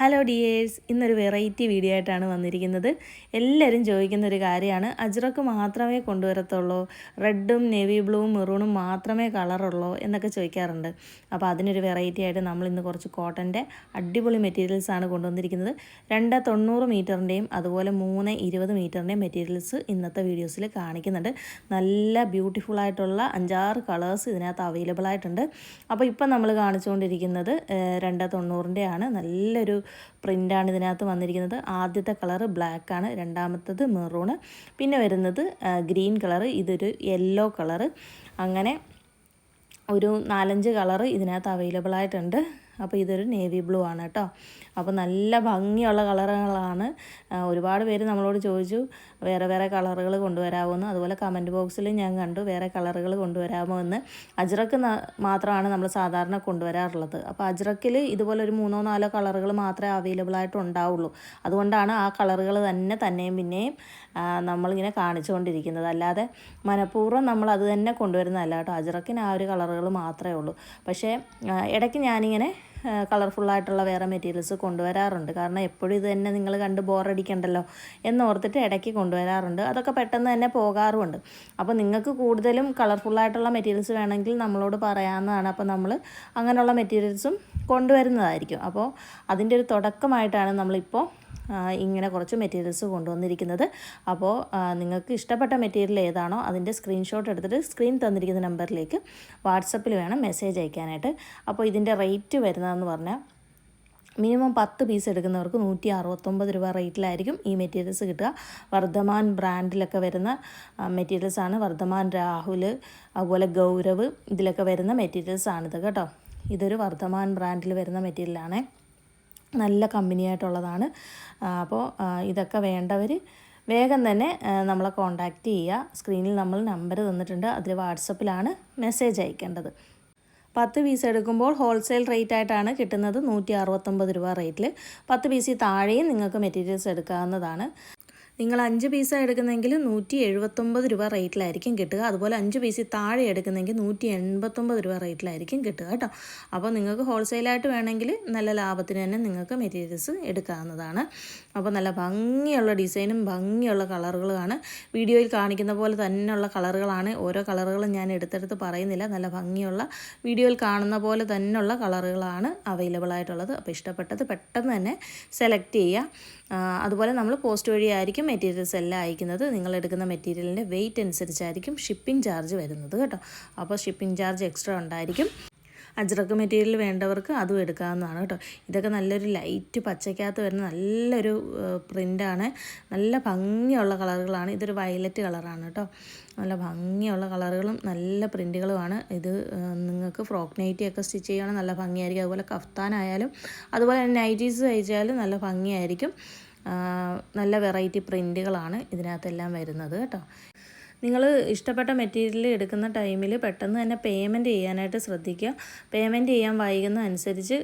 Hello dears ഇന്നൊരു variety video ആയിട്ടാണ് വന്നിരിക്കുന്നത്. എല്ലാവരും ചോദിക്കുന്ന ഒരു കാര്യമാണ്. അജ്രക്ക് മാത്രമേ കൊണ്ടുവരത്തുള്ളൂ. റെഡും നേവി ബ്ലൂവും മെറൂണും മാത്രമേ കളറുള്ളൂ എന്നൊക്കെ ചോദിക്കാറുണ്ട്. അപ്പോൾ അതിനൊരു വെറൈറ്റി ആയിട്ട് നമ്മൾ ഇന്ന് കുറച്ച് കോട്ടന്റെ അടിപൊളി മെറ്റീരിയൽസ് ആണ് കൊണ്ടുവന്നിരിക്കുന്നത്. രണ്ട് തൊണ്ണൂറ് മീറ്ററിന്റെയും അതുപോലെ മൂന്ന് ഇരുപത് മീറ്ററിന്റെയും മെറ്റീരിയൽസ് ഇന്നത്തെ വീഡിയോസിൽ കാണിക്കുന്നുണ്ട്. നല്ല ബ്യൂട്ടിഫുൾ ആയിട്ടുള്ള അഞ്ചാറ് കളേഴ്സ് ഇതിനകത്ത് അവൈലബിൾ ആയിട്ടുണ്ട്. അപ്പോൾ ഇപ്പം നമ്മൾ കാണിച്ചുകൊണ്ടിരിക്കുന്നത് രണ്ട് തൊണ്ണൂറിന്റെ ആണ് നല്ലൊരു പ്രിന്റാണ് ഇതിനകത്ത് വന്നിരിക്കുന്നത്. ആദ്യത്തെ കളറ് ബ്ലാക്ക് ആണ്. രണ്ടാമത്തത് മെറൂണ് പിന്നെ വരുന്നത് ഗ്രീൻ കളറ്. ഇതൊരു യെല്ലോ കളറ്. അങ്ങനെ ഒരു നാലഞ്ച് കളറ് ഇതിനകത്ത് അവൈലബിൾ ആയിട്ടുണ്ട്. അപ്പോൾ ഇതൊരു നേവി ബ്ലൂ ആണ് കേട്ടോ. അപ്പോൾ നല്ല ഭംഗിയുള്ള കളറുകളാണ്. ഒരുപാട് പേര് നമ്മളോട് ചോദിച്ചു വേറെ വേറെ കളറുകൾ കൊണ്ടുവരാമോ അതുപോലെ കമന്റ് ബോക്സിൽ ഞാൻ കണ്ടു വേറെ കളറുകൾ കൊണ്ടുവരാമോ എന്ന്. അജ്രക്ക് മാത്രമാണ് നമ്മൾ സാധാരണ കൊണ്ടുവരാറുള്ളത്. അപ്പോൾ അജ്രക്കിൽ ഇതുപോലെ ഒരു മൂന്നോ നാലോ കളറുകൾ മാത്രമേ അവൈലബിൾ ആയിട്ട് ഉണ്ടാവുള്ളൂ അതുകൊണ്ടാണ് ആ കളറുകൾ തന്നെ തന്നെയും പിന്നെയും നമ്മളിങ്ങനെ കാണിച്ചുകൊണ്ടിരിക്കുന്നത്. അല്ലാതെ മനഃപൂർവം നമ്മൾ അത് തന്നെ കൊണ്ടുവരുന്നതല്ല കേട്ടോ. അജ്രക്കിന് ആ ഒരു കളറുകൾ മാത്രമേ ഉള്ളൂ. പക്ഷേ ഇടയ്ക്ക് ഞാനിങ്ങനെ കളർഫുള്ളായിട്ടുള്ള വേറെ മെറ്റീരിയൽസ് കൊണ്ടുവരാറുണ്ട്. കാരണം എപ്പോഴും ഇത് തന്നെ നിങ്ങൾ കണ്ട് ബോറടിക്കണ്ടല്ലോ എന്നോർത്തിട്ട് ഇടയ്ക്ക് കൊണ്ടുവരാറുണ്ട്. അതൊക്കെ പെട്ടെന്ന് തന്നെ പോകാറുമുണ്ട്. അപ്പോൾ നിങ്ങൾക്ക് കൂടുതലും കളർഫുള്ളായിട്ടുള്ള മെറ്റീരിയൽസ് വേണമെങ്കിൽ നമ്മളോട് പറയാവുന്നതാണ്. അപ്പോൾ നമ്മൾ അങ്ങനെയുള്ള മെറ്റീരിയൽസും കൊണ്ടുവരുന്നതായിരിക്കും. അപ്പോൾ അതിന്റെ ഒരു തുടക്കമായിട്ടാണ് നമ്മളിപ്പോൾ ഇങ്ങനെ കുറച്ച് മെറ്റീരിയൽസ് കൊണ്ടുവന്നിരിക്കുന്നത്. അപ്പോൾ നിങ്ങൾക്ക് ഇഷ്ടപ്പെട്ട മെറ്റീരിയൽ ഏതാണോ അതിന്റെ സ്ക്രീൻഷോട്ട് എടുത്തിട്ട് സ്ക്രീൻ തന്നിരിക്കുന്ന നമ്പറിലേക്ക് വാട്സപ്പിൽ വേണം മെസ്സേജ് അയക്കാനായിട്ട്. അപ്പോൾ ഇതിന്റെ റേറ്റ് വരുന്നതെന്ന് പറഞ്ഞാൽ മിനിമം പത്ത് പീസ് എടുക്കുന്നവർക്ക് നൂറ്റി അറുപത്തൊമ്പത് രൂപ റേറ്റിലായിരിക്കും ഈ മെറ്റീരിയൽസ് കിട്ടുക. വർദ്ധമാൻ ബ്രാൻഡിലൊക്കെ വരുന്ന മെറ്റീരിയൽസാണ് വർദ്ധമാൻ രാഹുൽ അതുപോലെ ഗൗരവ് ഇതിലൊക്കെ വരുന്ന മെറ്റീരിയൽസാണിത് കേട്ടോ. ഇതൊരു വർദ്ധമാൻ ബ്രാൻഡിൽ വരുന്ന മെറ്റീരിയലാണ് നല്ല കമ്പനിയായിട്ടുള്ളതാണ്. അപ്പോൾ ഇതൊക്കെ വേണ്ടവർ വേഗം തന്നെ നമ്മളെ കോണ്ടാക്റ്റ് ചെയ്യുക. സ്ക്രീനിൽ നമ്മൾ നമ്പർ തന്നിട്ടുണ്ട്. അതിൽ വാട്സപ്പിലാണ് മെസ്സേജ് അയക്കേണ്ടത്. പത്ത് പീസ് എടുക്കുമ്പോൾ ഹോൾസെയിൽ റേറ്റ് ആയിട്ടാണ് കിട്ടുന്നത് നൂറ്റി അറുപത്തൊമ്പത് രൂപ റേറ്റിൽ പത്ത് പീസിൽ താഴെയും നിങ്ങൾക്ക് മെറ്റീരിയൽസ് എടുക്കാവുന്നതാണ്. നിങ്ങൾ അഞ്ച് പീസ് എടുക്കുന്നെങ്കിൽ നൂറ്റി എഴുപത്തൊമ്പത് രൂപ റേറ്റിലായിരിക്കും കിട്ടുക. അതുപോലെ അഞ്ച് പീസിൽ താഴെ എടുക്കുന്നെങ്കിൽ നൂറ്റി എൺപത്തൊമ്പത് രൂപ റേറ്റിലായിരിക്കും കിട്ടുക കേട്ടോ. അപ്പോൾ നിങ്ങൾക്ക് ഹോൾസെയിലായിട്ട് വേണമെങ്കിൽ നല്ല ലാഭത്തിന് തന്നെ നിങ്ങൾക്ക് മെറ്റീരിയൽസ് എടുക്കാവുന്നതാണ്. അപ്പോൾ നല്ല ഭംഗിയുള്ള ഡിസൈനും ഭംഗിയുള്ള കളറുകളുമാണ്. വീഡിയോയിൽ കാണിക്കുന്ന പോലെ തന്നെയുള്ള കളറുകളാണ്. ഓരോ കളറുകളും ഞാൻ എടുത്തെടുത്ത് പറയുന്നില്ല. നല്ല ഭംഗിയുള്ള വീഡിയോയിൽ കാണുന്ന പോലെ തന്നെയുള്ള കളറുകളാണ് അവൈലബിൾ ആയിട്ടുള്ളത് അപ്പോൾ ഇഷ്ടപ്പെട്ടത് പെട്ടെന്ന് തന്നെ സെലക്ട് ചെയ്യുക. അതുപോലെ നമ്മൾ പോസ്റ്റ് വഴിയായിരിക്കും മെറ്റീരിയൽസ് എല്ലാം അയക്കുന്നത്. നിങ്ങൾ എടുക്കുന്ന മെറ്റീരിയലിന്റെ വെയിറ്റ് അനുസരിച്ചായിരിക്കും ഷിപ്പിംഗ് ചാർജ് വരുന്നത് കേട്ടോ. അപ്പോൾ ഷിപ്പിംഗ് ചാർജ് എക്സ്ട്രാ ഉണ്ടായിരിക്കും. അജ്രക്ക് മെറ്റീരിയൽ വേണ്ടവർക്ക് അതും എടുക്കാവുന്നതാണ് കേട്ടോ. ഇതൊക്കെ നല്ലൊരു ലൈറ്റ് പച്ചയ്ക്കകത്ത് വരുന്ന നല്ലൊരു പ്രിന്റാണ് നല്ല ഭംഗിയുള്ള കളറുകളാണ്. ഇതൊരു വയലറ്റ് കളറാണ് കേട്ടോ. നല്ല ഭംഗിയുള്ള കളറുകളും നല്ല പ്രിന്റുകളുമാണ് ഇത് നിങ്ങൾക്ക് ഫ്രോക്ക് നൈറ്റിയൊക്കെ സ്റ്റിച്ച് ചെയ്യുകയാണെങ്കിൽ നല്ല ഭംഗിയായിരിക്കും. അതുപോലെ കഫ്താനായാലും അതുപോലെ നൈറ്റീസ് തയ്ച്ചാലും നല്ല ഭംഗിയായിരിക്കും. നല്ല വെറൈറ്റി പ്രിന്റുകളാണ് ഇതിനകത്തെല്ലാം വരുന്നത് കേട്ടോ. നിങ്ങൾ ഇഷ്ടപ്പെട്ട മെറ്റീരിയൽ എടുക്കുന്ന ടൈമിൽ പെട്ടെന്ന് തന്നെ പേയ്മെന്റ് ചെയ്യാനായിട്ട് ശ്രദ്ധിക്കുക. പേയ്മെന്റ് ചെയ്യാൻ വൈകുന്ന അനുസരിച്ച്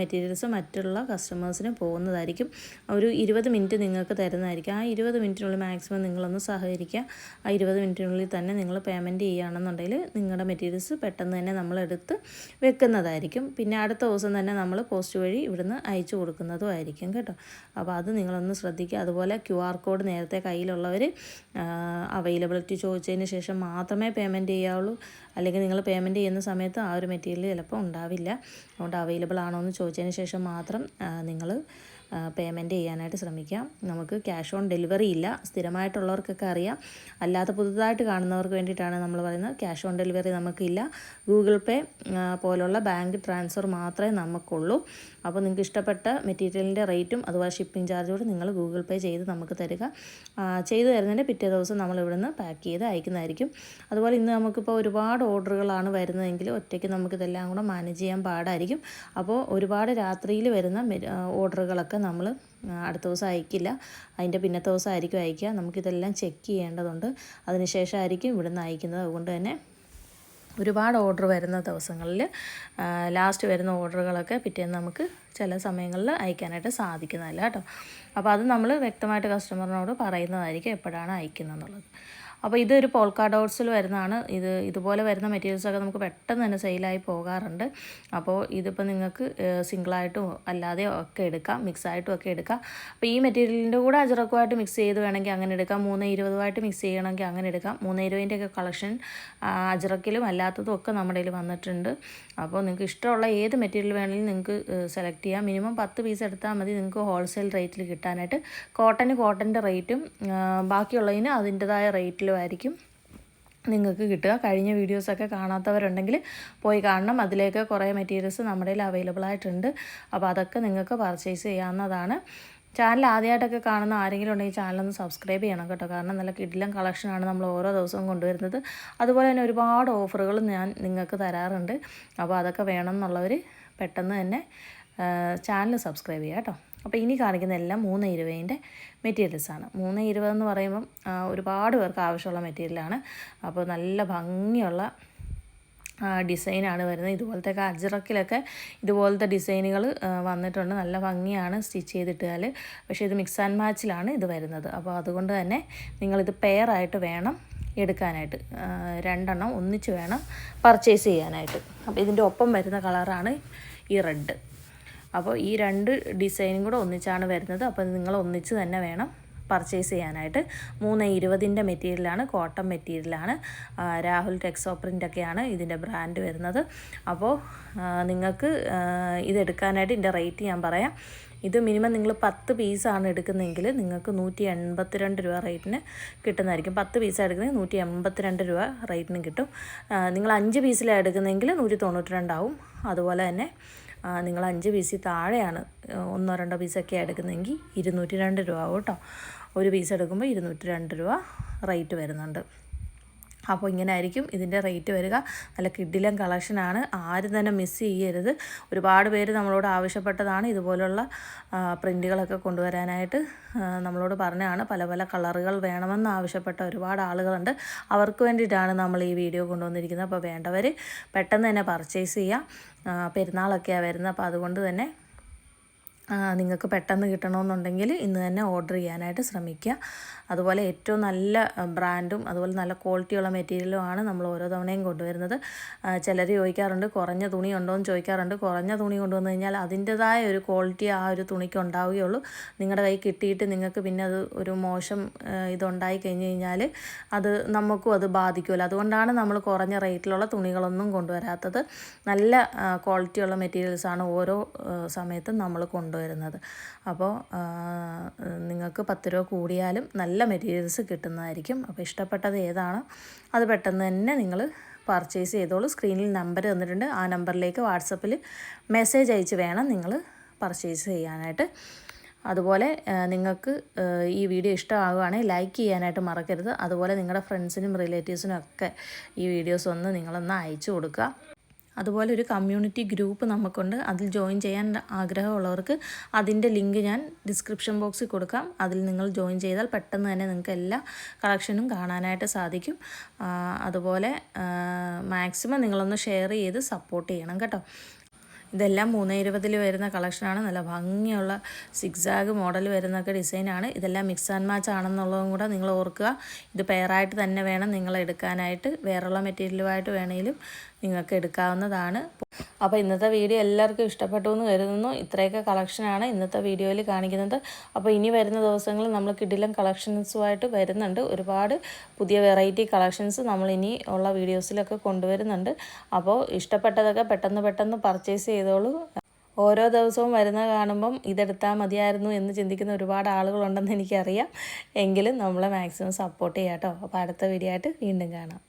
മെറ്റീരിയൽസ് മറ്റുള്ള കസ്റ്റമേഴ്സിന് പോകുന്നതായിരിക്കും. ഒരു ഇരുപത് മിനിറ്റ് നിങ്ങൾക്ക് തരുന്നതായിരിക്കും. ആ ഇരുപത് മിനിറ്റിനുള്ളിൽ മാക്സിമം നിങ്ങളൊന്ന് സഹകരിക്കുക. ആ ഇരുപത് മിനിറ്റിനുള്ളിൽ തന്നെ നിങ്ങൾ പേയ്മെന്റ് ചെയ്യുകയാണെന്നുണ്ടെങ്കിൽ നിങ്ങളുടെ മെറ്റീരിയൽസ് പെട്ടെന്ന് തന്നെ നമ്മളെടുത്ത് വെക്കുന്നതായിരിക്കും. പിന്നെ അടുത്ത ദിവസം തന്നെ നമ്മൾ പോസ്റ്റ് വഴി ഇവിടുന്ന് അയച്ചു കൊടുക്കുന്നതും ആയിരിക്കും കേട്ടോ. അപ്പോൾ അത് നിങ്ങളൊന്ന് ശ്രദ്ധിക്കുക. അതുപോലെ ക്യു ആർ കോഡ് നേരത്തെ കയ്യിലുള്ളവർ അവൈലബിലിറ്റി ചോദിച്ചതിന് ശേഷം മാത്രമേ പേയ്മെന്റ് ചെയ്യാവുള്ളൂ. അല്ലെങ്കിൽ നിങ്ങൾ പേയ്മെന്റ് ചെയ്യുന്ന സമയത്ത് ആ ഒരു മെറ്റീരിയൽ ചിലപ്പോൾ ഉണ്ടാവില്ല. അതുകൊണ്ട് അവൈലബിൾ ആണോ എന്ന് ചോദിച്ചതിന് ശേഷം മാത്രം നിങ്ങൾ പേയ്മെന്റ് ചെയ്യാനായിട്ട് ശ്രമിക്കാം. നമുക്ക് ക്യാഷ് ഓൺ ഡെലിവറി ഇല്ല. സ്ഥിരമായിട്ടുള്ളവർക്കൊക്കെ അറിയാം. അല്ലാത്ത പുതുതായിട്ട് കാണുന്നവർക്ക് വേണ്ടിയിട്ടാണ് നമ്മൾ പറയുന്നത്. ക്യാഷ് ഓൺ ഡെലിവറി നമുക്കില്ല. ഗൂഗിൾ പേ പോലുള്ള ബാങ്ക് ട്രാൻസ്ഫർ മാത്രമേ നമുക്കുള്ളൂ. അപ്പോൾ നിങ്ങൾക്ക് ഇഷ്ടപ്പെട്ട മെറ്റീരിയലിന്റെ റേറ്റും അതുപോലെ ഷിപ്പിംഗ് ചാർജോട് നിങ്ങൾ ഗൂഗിൾ പേ ചെയ്ത് നമുക്ക് തരിക. ചെയ്ത് തരുന്നതിന്റെ പിറ്റേ ദിവസം നമ്മൾ ഇവിടുന്ന് പാക്ക് ചെയ്ത് അയക്കുന്നതായിരിക്കും. അതുപോലെ ഇന്ന് നമുക്കിപ്പോൾ ഒരുപാട് ഓർഡറുകളാണ് വരുന്നതെങ്കിൽ ഒറ്റയ്ക്ക് നമുക്കിതെല്ലാം കൂടെ മാനേജ് ചെയ്യാൻ പാടായിരിക്കും. അപ്പോൾ ഒരുപാട് രാത്രിയിൽ വരുന്ന ഓർഡറുകളൊക്കെ നമ്മൾ അടുത്ത ദിവസം അയക്കില്ല. അതിന്റെ പിന്നത്തെ ദിവസം ആയിരിക്കും അയക്കുക. നമുക്കിതെല്ലാം ചെക്ക് ചെയ്യേണ്ടതുണ്ട്. അതിനുശേഷമായിരിക്കും ഇവിടുന്ന് അയക്കുന്നത്. അതുകൊണ്ട് തന്നെ ഒരുപാട് ഓർഡർ വരുന്ന ദിവസങ്ങളിൽ ലാസ്റ്റ് വരുന്ന ഓർഡറുകളൊക്കെ പിറ്റേന്ന് നമുക്ക് ചില സമയങ്ങളിൽ അയക്കാനായിട്ട് സാധിക്കുന്നതല്ല കേട്ടോ. അപ്പോൾ അത് നമ്മൾ വ്യക്തമായിട്ട് കസ്റ്റമറിനോട് പറയുന്നതായിരിക്കും എപ്പോഴാണ് അയക്കുന്നതെന്നുള്ളത്. അപ്പോൾ ഇതൊരു പോൾക്കാ ഡോട്ട്സിൽ വരുന്നതാണ്. ഇത് ഇതുപോലെ വരുന്ന മെറ്റീരിയൽസൊക്കെ നമുക്ക് പെട്ടെന്ന് തന്നെ സെയിലായി പോകാറുണ്ട്. അപ്പോൾ ഇതിപ്പോൾ നിങ്ങൾക്ക് സിംഗിളായിട്ടും അല്ലാതെയോ ഒക്കെ എടുക്കാം മിക്സായിട്ടും ഒക്കെ എടുക്കാം. അപ്പോൾ ഈ മെറ്റീരിയലിന്റെ കൂടെ അജറക്കുമായിട്ട് മിക്സ് ചെയ്ത് വേണമെങ്കിൽ അങ്ങനെ എടുക്കാം. മൂന്ന് ഇരുപതുമായിട്ട് മിക്സ് ചെയ്യണമെങ്കിൽ അങ്ങനെ എടുക്കാം. മൂന്ന് ഇരുപതിന്റെയൊക്കെ കളക്ഷൻ അജറക്കിലും അല്ലാത്തതും ഒക്കെ നമ്മുടെ കയ്യിൽ വന്നിട്ടുണ്ട്. അപ്പോൾ നിങ്ങൾക്ക് ഇഷ്ടമുള്ള ഏത് മെറ്റീരിയൽ വേണമെങ്കിലും നിങ്ങൾക്ക് സെലക്ട് ചെയ്യാം. മിനിമം പത്ത് പീസ് എടുത്താൽ മതി നിങ്ങൾക്ക് ഹോൾസെയിൽ റേറ്റിൽ കിട്ടാനായിട്ട്. കോട്ടൺ കോട്ടന്റെ റേറ്റും ബാക്കിയുള്ളതിന് അതിന്റെതായ റേറ്റിലും ആയിരിക്കും നിങ്ങൾക്ക് കിട്ടുക. കഴിഞ്ഞ വീഡിയോസൊക്കെ കാണാത്തവരുണ്ടെങ്കിൽ പോയി കാണണം. അതിലേക്ക് കുറേ മെറ്റീരിയൽസ് നമ്മുടെ കയ്യിൽ അവൈലബിൾ ആയിട്ടുണ്ട്. അപ്പോൾ അതൊക്കെ നിങ്ങൾക്ക് പർച്ചേസ് ചെയ്യാവുന്നതാണ്. ചാനൽ ആദ്യമായിട്ടൊക്കെ കാണുന്ന ആരെങ്കിലും ഉണ്ടെങ്കിൽ ചാനലൊന്ന് സബ്സ്ക്രൈബ് ചെയ്യണം കേട്ടോ. കാരണം നല്ല കിഡിലും കളക്ഷനാണ് നമ്മൾ ഓരോ ദിവസവും കൊണ്ടുവരുന്നത്. അതുപോലെ തന്നെ ഒരുപാട് ഓഫറുകൾ ഞാൻ നിങ്ങൾക്ക് തരാറുണ്ട്. അപ്പോൾ അതൊക്കെ വേണം എന്നുള്ളവർ പെട്ടെന്ന് തന്നെ ചാനൽ സബ്സ്ക്രൈബ് ചെയ്യാം കേട്ടോ. അപ്പോൾ ഇനി കാണിക്കുന്ന എല്ലാം മൂന്ന് ഇരുപതിന്റെ മെറ്റീരിയൽസാണ്. മൂന്ന് ഇരുപതെന്ന് പറയുമ്പം ഒരുപാട് പേർക്ക് ആവശ്യമുള്ള മെറ്റീരിയലാണ്. അപ്പോൾ നല്ല ഭംഗിയുള്ള ഡിസൈനാണ് വരുന്നത്. ഇതുപോലത്തെ അജ്രക്കിലൊക്കെ ഇതുപോലത്തെ ഡിസൈനുകൾ വന്നിട്ടുണ്ട്. നല്ല ഭംഗിയാണ് സ്റ്റിച്ച് ചെയ്തിട്ടാൽ. പക്ഷേ ഇത് മിക്സ് ആൻഡ് മാച്ചിലാണ് ഇത് വരുന്നത്. അപ്പോൾ അതുകൊണ്ട് തന്നെ നിങ്ങളിത് പെയറായിട്ട് വേണം എടുക്കാനായിട്ട്. രണ്ടെണ്ണം ഒന്നിച്ച് വേണം പർച്ചേസ് ചെയ്യാനായിട്ട്. അപ്പോൾ ഇതിന്റെ ഒപ്പം വരുന്ന കളറാണ് ഈ റെഡ്. അപ്പോൾ ഈ രണ്ട് ഡിസൈനും കൂടെ ഒന്നിച്ചാണ് വരുന്നത്. അപ്പോൾ നിങ്ങൾ ഒന്നിച്ച് തന്നെ വേണം പർച്ചേസ് ചെയ്യാനായിട്ട്. മൂന്ന് ഇരുപതിന്റെ മെറ്റീരിയലാണ് കോട്ടൺ മെറ്റീരിയലാണ്. രാഹുൽ ടെക്സോ പ്രിന്റൊക്കെയാണ് ഇതിന്റെ ബ്രാൻഡ് വരുന്നത്. അപ്പോൾ നിങ്ങൾക്ക് ഇതെടുക്കാനായിട്ട് ഇതിന്റെ റേറ്റ് ഞാൻ പറയാം. ഇത് മിനിമം നിങ്ങൾ പത്ത് പീസാണ് എടുക്കുന്നതെങ്കിൽ നിങ്ങൾക്ക് നൂറ്റി എൺപത്തിരണ്ട് രൂപ റേറ്റിന് കിട്ടുന്നതായിരിക്കും. പത്ത് പീസ് എടുക്കുന്നതെങ്കിൽ നൂറ്റി എൺപത്തിരണ്ട് രൂപ റേറ്റിന് കിട്ടും. നിങ്ങൾ അഞ്ച് പീസിലാണ് എടുക്കുന്നതെങ്കിൽ നൂറ്റി തൊണ്ണൂറ്റി രണ്ടാവും അതുപോലെ തന്നെ നിങ്ങൾ അഞ്ച് പീസിൽ താഴെയാണ് ഒന്നോ രണ്ടോ പീസൊക്കെ എടുക്കുന്നതെങ്കിൽ ഇരുന്നൂറ്റി രണ്ട് രൂപ കേട്ടോ. ഒരു പീസ് എടുക്കുമ്പോൾ ഇരുന്നൂറ്റി രണ്ട് രൂപ റേറ്റ് വരുന്നുണ്ട്. അപ്പോൾ ഇങ്ങനെ ആയിരിക്കും ഇതിന്റെ റേറ്റ് വരിക. നല്ല കിഡിലം കളക്ഷനാണ് ആരും തന്നെ മിസ് ചെയ്യരുത്. ഒരുപാട് പേര് നമ്മളോട് ആവശ്യപ്പെട്ടതാണ് ഇതുപോലുള്ള പ്രിന്റുകളൊക്കെ കൊണ്ടുവരാനായിട്ട് നമ്മളോട് പറഞ്ഞാണ് പല പല കളറുകൾ വേണമെന്ന് ആവശ്യപ്പെട്ട ഒരുപാട് ആളുകളുണ്ട്. അവർക്ക് വേണ്ടിയിട്ടാണ് നമ്മൾ ഈ വീഡിയോ കൊണ്ടുവന്നിരിക്കുന്നത്. അപ്പോൾ വേണ്ടവർ പെട്ടെന്ന് തന്നെ പർച്ചേസ് ചെയ്യാം പെരുന്നാളൊക്കെയാണ് വരുന്നത്. അപ്പോൾ അതുകൊണ്ട് തന്നെ നിങ്ങൾക്ക് പെട്ടെന്ന് കിട്ടണമെന്നുണ്ടെങ്കിൽ ഇന്ന് തന്നെ ഓർഡർ ചെയ്യാനായിട്ട് ശ്രമിക്കുക. അതുപോലെ ഏറ്റവും നല്ല ബ്രാൻഡും അതുപോലെ നല്ല ക്വാളിറ്റിയുള്ള മെറ്റീരിയലും ആണ് നമ്മൾ ഓരോ തവണയും കൊണ്ടുവരുന്നത്. ചിലർ ചോദിക്കാറുണ്ട് കുറഞ്ഞ തുണി ഉണ്ടോ എന്ന് ചോദിക്കാറുണ്ട്. കുറഞ്ഞ തുണി കൊണ്ടുവന്നു കഴിഞ്ഞാൽ അതിന്റെതായ ഒരു ക്വാളിറ്റി ആ ഒരു തുണിക്ക് ഉണ്ടാവുകയുള്ളൂ. നിങ്ങളുടെ കൈ കിട്ടിയിട്ട് നിങ്ങൾക്ക് പിന്നെ അത് ഒരു മോശം ഇതുണ്ടായി കഴിഞ്ഞ് കഴിഞ്ഞാൽ അത് നമുക്കും അത് ബാധിക്കുമല്ലോ. അതുകൊണ്ടാണ് നമ്മൾ കുറഞ്ഞ റേറ്റിലുള്ള തുണികളൊന്നും കൊണ്ടുവരാത്തത്. നല്ല ക്വാളിറ്റിയുള്ള മെറ്റീരിയൽസാണ് ഓരോ സമയത്തും നമ്മൾ കൊണ്ടുവരുന്നത് കൊണ്ടുവരുന്നത്. അപ്പോൾ നിങ്ങൾക്ക് പത്ത് രൂപ കൂടിയാലും നല്ല മെറ്റീരിയൽസ് കിട്ടുന്നതായിരിക്കും. അപ്പോൾ ഇഷ്ടപ്പെട്ടത് ഏതാണ്? അത് പെട്ടെന്ന് തന്നെ നിങ്ങൾ പർച്ചേസ് ചെയ്തോളൂ. സ്ക്രീനിൽ നമ്പർ തന്നിട്ടുണ്ട്. ആ നമ്പറിലേക്ക് വാട്സപ്പിൽ മെസ്സേജ് അയച്ച് വേണം നിങ്ങൾ പർച്ചേസ് ചെയ്യാനായിട്ട്. അതുപോലെ നിങ്ങൾക്ക് ഈ വീഡിയോ ഇഷ്ടമാകുകയാണെങ്കിൽ ലൈക്ക് ചെയ്യാനായിട്ട് മറക്കരുത്. അതുപോലെ നിങ്ങളുടെ ഫ്രണ്ട്സിനും റിലേറ്റീവ്സിനും ഒക്കെ ഈ വീഡിയോസ് ഒന്ന് നിങ്ങളൊന്ന് അയച്ചു കൊടുക്കുക. അതുപോലെ ഒരു കമ്മ്യൂണിറ്റി ഗ്രൂപ്പ് നമുക്കുണ്ട്. അതിൽ ജോയിൻ ചെയ്യാൻ ആഗ്രഹമുള്ളവർക്ക് അതിന്റെ ലിങ്ക് ഞാൻ ഡിസ്ക്രിപ്ഷൻ ബോക്സിൽ കൊടുക്കാം. അതിൽ നിങ്ങൾ ജോയിൻ ചെയ്താൽ പെട്ടെന്ന് തന്നെ നിങ്ങൾക്ക് എല്ലാ കളക്ഷനും കാണാനായിട്ട് സാധിക്കും. അതുപോലെ മാക്സിമം നിങ്ങളൊന്ന് ഷെയർ ചെയ്ത് സപ്പോർട്ട് ചെയ്യണം കേട്ടോ. ഇതെല്ലാം മൂന്ന് ഇരുപതിൽ വരുന്ന കളക്ഷനാണ്. നല്ല ഭംഗിയുള്ള സിക്സാഗ് മോഡൽ വരുന്നൊക്കെ ഡിസൈനാണ്. ഇതെല്ലാം മിക്സ് ആൻഡ് മാച്ച് ആണെന്നുള്ളതും കൂടെ നിങ്ങൾ ഓർക്കുക. ഇത് പെയറായിട്ട് തന്നെ വേണം നിങ്ങൾ എടുക്കാനായിട്ട്. വേറെയുള്ള മെറ്റീരിയലുമായിട്ട് വേണമെങ്കിലും നിങ്ങൾക്ക് എടുക്കാവുന്നതാണ്. അപ്പോൾ ഇന്നത്തെ വീഡിയോ എല്ലാവർക്കും ഇഷ്ടപ്പെട്ടു എന്ന് കരുതുന്നു. ഇത്രയൊക്കെ കളക്ഷനാണ് ഇന്നത്തെ വീഡിയോയിൽ കാണിക്കുന്നത്. അപ്പോൾ ഇനി വരുന്ന ദിവസങ്ങളിൽ നമ്മൾ കിടിലം കളക്ഷൻസുമായിട്ട് വരുന്നുണ്ട്. ഒരുപാട് പുതിയ വെറൈറ്റി കളക്ഷൻസ് നമ്മൾ ഇനി ഉള്ള വീഡിയോസിലൊക്കെ കൊണ്ടുവരുന്നുണ്ട്. അപ്പോൾ ഇഷ്ടപ്പെട്ടതൊക്കെ പെട്ടെന്ന് പെട്ടെന്ന് പർച്ചേസ് ചെയ്തോളൂ. ഓരോ ദിവസവും വരുന്ന കാണുമ്പം ഇതെടുത്താൽ മതിയായിരുന്നു എന്ന് ചിന്തിക്കുന്ന ഒരുപാട് ആളുകളുണ്ടെന്ന് എനിക്കറിയാം. എങ്കിലും നമ്മളെ മാക്സിമം സപ്പോർട്ട് ചെയ്യാം കേട്ടോ അപ്പോൾ അടുത്ത വീഡിയോ ആയിട്ട് വീണ്ടും കാണാം.